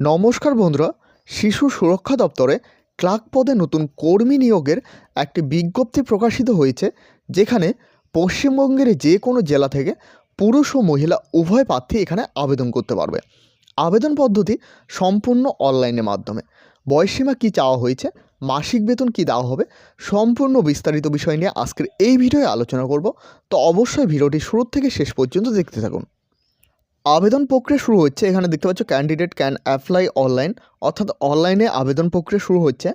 নমস্কার বন্ধুরা, শিশু সুরক্ষা দপ্তরে ক্লার্ক পদে নতুন কর্মী নিয়োগের একটি বিজ্ঞপ্তি প্রকাশিত হয়েছে, যেখানে পশ্চিমবঙ্গের যে কোনো জেলা থেকে পুরুষ ও মহিলা উভয় প্রার্থী এখানে আবেদন করতে পারবে। আবেদন পদ্ধতি সম্পূর্ণ অনলাইনের মাধ্যমে। বয়সীমা কী চাওয়া হয়েছে, মাসিক বেতন কী দেওয়া হবে, সম্পূর্ণ বিস্তারিত বিষয় নিয়ে আজকের এই ভিডিওয়ে আলোচনা করব। তো অবশ্যই ভিডিওটি শুরু থেকে শেষ পর্যন্ত দেখতে থাকুন। আবেদন প্রক্রিয়া শুরু হচ্ছে, এখানে দেখতে পাচ্ছ ক্যান্ডিডেট ক্যান অ্যাপ্লাই অনলাইন অর্থাৎ অনলাইনে আবেদন প্রক্রিয়া শুরু হচ্ছে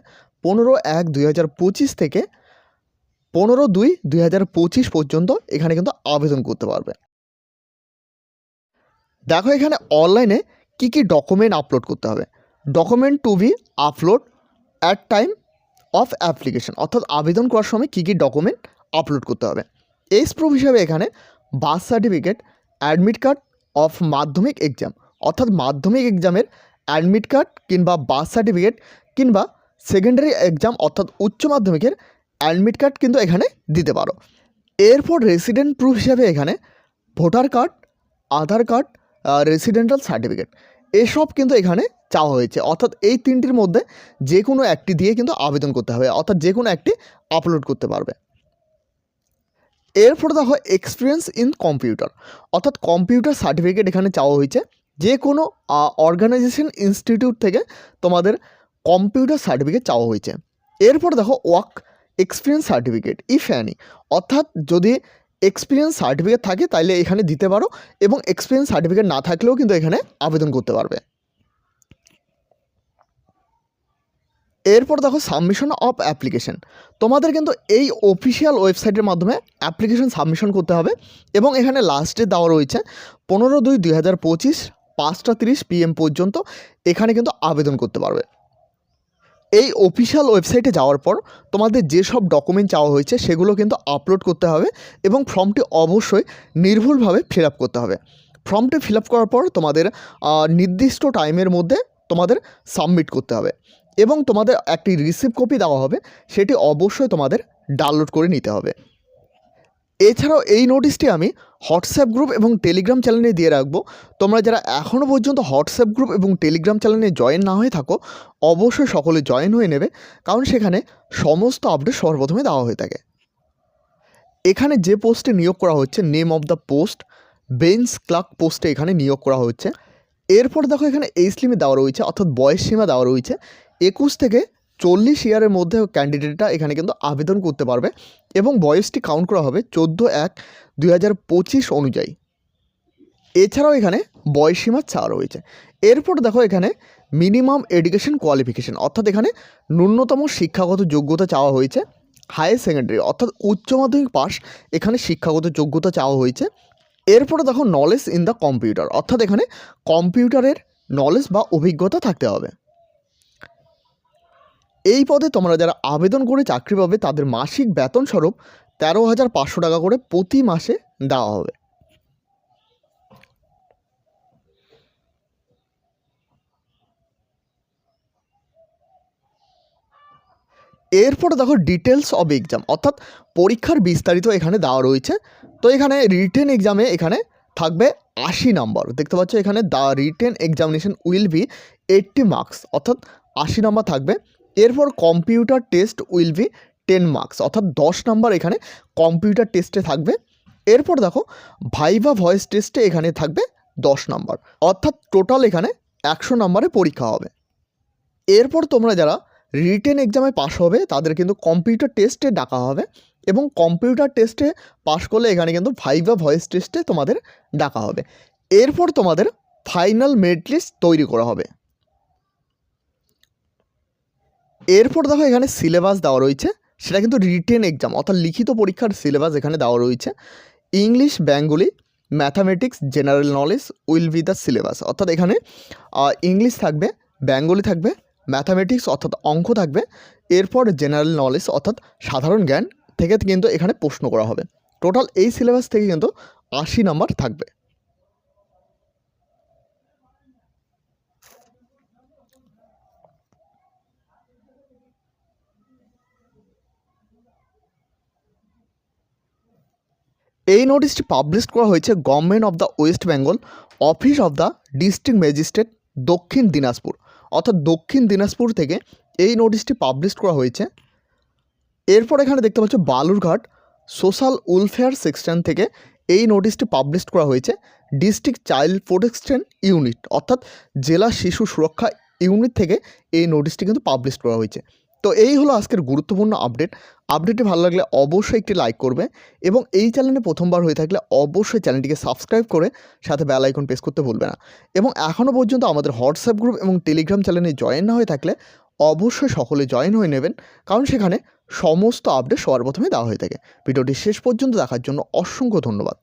পনেরো এক দুই থেকে পনেরো দুই দুই পর্যন্ত এখানে কিন্তু আবেদন করতে পারবে। দেখো এখানে অনলাইনে কী কী ডকুমেন্ট আপলোড করতে হবে। Document to be upload at time of application অর্থাৎ আবেদন করার সময় কী কী ডকুমেন্ট আপলোড করতে হবে। এস প্রুফ হিসাবে এখানে birth certificate admit card of Madhyamik exam অর্থাৎ মাধ্যমিক এক্সামের অ্যাডমিট কার্ড কিংবা বার্থ সার্টিফিকেট কিংবা সেকেন্ডারি এক্সাম অর্থাৎ উচ্চ মাধ্যমিকের অ্যাডমিট কার্ড কিন্তু এখানে দিতে পারো। এরপর রেসিডেন্ট প্রুফ হিসাবে এখানে voter card Aadhaar card residential certificate এসব কিন্তু এখানে চাওয়া হয়েছে। অর্থাৎ এই তিনটির মধ্যে যে কোনো একটি দিয়ে কিন্তু আবেদন করতে হবে, অর্থাৎ যে কোনো একটি আপলোড করতে পারবে। এরপর দেখো এক্সপিরিয়েন্স ইন কম্পিউটার অর্থাৎ কম্পিউটার সার্টিফিকেট এখানে চাওয়া হয়েছে। যে কোনো অর্গানাইজেশন ইনস্টিটিউট থেকে তোমাদের কম্পিউটার সার্টিফিকেট চাওয়া হয়েছে। এরপর দেখো work experience certificate if any অর্থাৎ যদি এক্সপিরিয়েন্স সার্টিফিকেট থাকে তাহলে এখানে দিতে পারো এবং এক্সপিরিয়েন্স সার্টিফিকেট না থাকলেও কিন্তু এখানে আবেদন করতে পারবে। এরপর দেখো সাবমিশন অফ অ্যাপ্লিকেশন তোমাদের কিন্তু এই অফিসিয়াল ওয়েবসাইটের মাধ্যমে অ্যাপ্লিকেশন সাবমিশন করতে হবে এবং এখানে লাস্টে দেওয়া রয়েছে পনেরো দুই দুই হাজার পঁচিশ পাঁচটা তিরিশ পিএম পর্যন্ত এখানে কিন্তু আবেদন করতে পারবে। এই অফিসিয়াল ওয়েবসাইটে যাওয়ার পর তোমাদের যেসব ডকুমেন্ট চাওয়া হয়েছে সেগুলো কিন্তু আপলোড করতে হবে এবং ফর্মটি অবশ্যই নির্ভুলভাবে ফিল করতে হবে। ফর্মটি ফিল করার পর তোমাদের নির্দিষ্ট টাইমের মধ্যে তোমাদের সাবমিট করতে হবে। এবং তোমাদের একটি রিসিভ কপি দেওয়া হবে, সেটি অবশ্যই তোমাদের ডাউনলোড করে নিতে হবে। এছাড়াও এই নোটিশটি আমি হোয়াটসঅ্যাপ গ্রুপ এবং টেলিগ্রাম চ্যানেলে দিয়ে রাখব। তোমরা যারা এখনও পর্যন্ত হোয়াটসঅ্যাপ গ্রুপ এবং টেলিগ্রাম চ্যানেলে জয়েন না হয়ে থাকো, অবশ্যই সকলে জয়েন হয়ে নেবে, কারণ সেখানে সমস্ত আপডেট সর্বপ্রথমে দেওয়া হয়ে থাকে। এখানে যে পোস্টে নিয়োগ করা হচ্ছে name of the post bench clerk পোস্টে এখানে নিয়োগ করা হচ্ছে। এরপর দেখো এখানে এই স্লিমে দেওয়া রয়েছে, অর্থাৎ বয়স সীমা দেওয়া রয়েছে। একুশ থেকে চল্লিশ ইয়ারের মধ্যে ক্যান্ডিডেটরা এখানে কিন্তু আবেদন করতে পারবে এবং বয়সটি কাউন্ট করা হবে চোদ্দ এক দুই অনুযায়ী। এছাড়াও এখানে বয়সীমা ছাড় রয়েছে। এরপর দেখো এখানে মিনিমাম এডুকেশন কোয়ালিফিকেশন অর্থাৎ এখানে ন্যূনতম শিক্ষাগত যোগ্যতা চাওয়া হয়েছে। হায়ার সেকেন্ডারি অর্থাৎ উচ্চ মাধ্যমিক পাস এখানে শিক্ষাগত যোগ্যতা চাওয়া হয়েছে। এরপরে দেখো নলেজ ইন দ্য কম্পিউটার অর্থাৎ এখানে কম্পিউটারের নলেজ বা অভিজ্ঞতা থাকতে হবে। এই পদে তোমরা যারা আবেদন করে চাকরি পাবে, তাদের মাসিক বেতন স্বরূপ তেরো হাজার পাঁচশো টাকা করে প্রতি মাসে দেওয়া হবে। এরপর দেখো ডিটেলস অব এক্সাম অর্থাৎ পরীক্ষার বিস্তারিত এখানে দেওয়া রয়েছে। তো এখানে রিটেন এক্সামে এখানে থাকবে আশি নম্বর দেখতে পাচ্ছ এখানে the written examination will be eighty marks অর্থাৎ আশি নম্বর থাকবে। এরপর computer test will be ten marks অর্থাৎ দশ নম্বর এখানে কম্পিউটার টেস্টে থাকবে। এরপর দেখো ভাইভা ভয়েস টেস্টে এখানে থাকবে দশ নম্বর অর্থাৎ টোটাল এখানে একশো নম্বরে পরীক্ষা হবে। এরপর তোমরা যারা রিটেন এক্সামে পাশ হবে, তাদের কিন্তু কম্পিউটার টেস্টে ডাকা হবে এবং কম্পিউটার টেস্টে পাশ করলে এখানে কিন্তু ভাইভা ভয়েস টেস্টে তোমাদের ডাকা হবে। এরপর তোমাদের ফাইনাল মেরিট লিস্ট তৈরি করা হবে। এরপর দেখো এখানে সিলেবাস দেওয়া রয়েছে, সেটা কিন্তু রিটেন এক্সাম অর্থাৎ লিখিত পরীক্ষার সিলেবাস এখানে দেওয়া রয়েছে। English Bengali mathematics general knowledge will be the syllabus অর্থাৎ এখানে ইংলিশ থাকবে বেঙ্গলি থাকবে ম্যাথামেটিক্স অর্থাৎ অঙ্ক থাকবে। এরপর জেনারেল নলেজ অর্থাৎ সাধারণ জ্ঞান থেকে কিন্তু এখানে প্রশ্ন করা হবে। টোটাল এই সিলেবাস থেকে কিন্তু আশি নাম্বার থাকবে। এই নোটিশটি পাবলিশ করা হয়েছে government of the West Bengal office of the district magistrate Dakshin Dinajpur. অর্থাৎ দক্ষিণ দিনাজপুর থেকে এই নোটিশটি পাবলিশ করা হয়েছে। এরপর এখানে দেখতে পাচ্ছ বালুরঘাট সোশ্যাল ওয়েলফেয়ার সেকশন থেকে এই নোটিশটি পাবলিশ করা হয়েছে ডিস্ট্রিক্ট চাইল্ড প্রোটেকশন ইউনিট অর্থাৎ জেলা শিশু সুরক্ষা ইউনিট থেকে এই নোটিশটি কিন্তু পাবলিশ করা হয়েছে। তো এই হলো আজকের গুরুত্বপূর্ণ আপডেট আপডেটটি ভালো লাগলে অবশ্যই একটি লাইক করবে এবং এই চ্যানেলে প্রথমবার হয়ে থাকলে অবশ্যই চ্যানেলটিকে সাবস্ক্রাইব করে সাথে বেল আইকন প্রেস করতে ভুলবে না। এবং এখনও পর্যন্ত আমাদের হোয়াটসঅ্যাপ গ্রুপ এবং টেলিগ্রাম চ্যানেলে জয়েন না হয়ে থাকলে অবশ্যই সকলে জয়েন হয়ে নেবেন, কারণ সেখানে সমস্ত আপডেট সবার প্রথমে দেওয়া হয়ে থাকে। ভিডিওটি শেষ পর্যন্ত দেখার জন্য অসংখ্য ধন্যবাদ।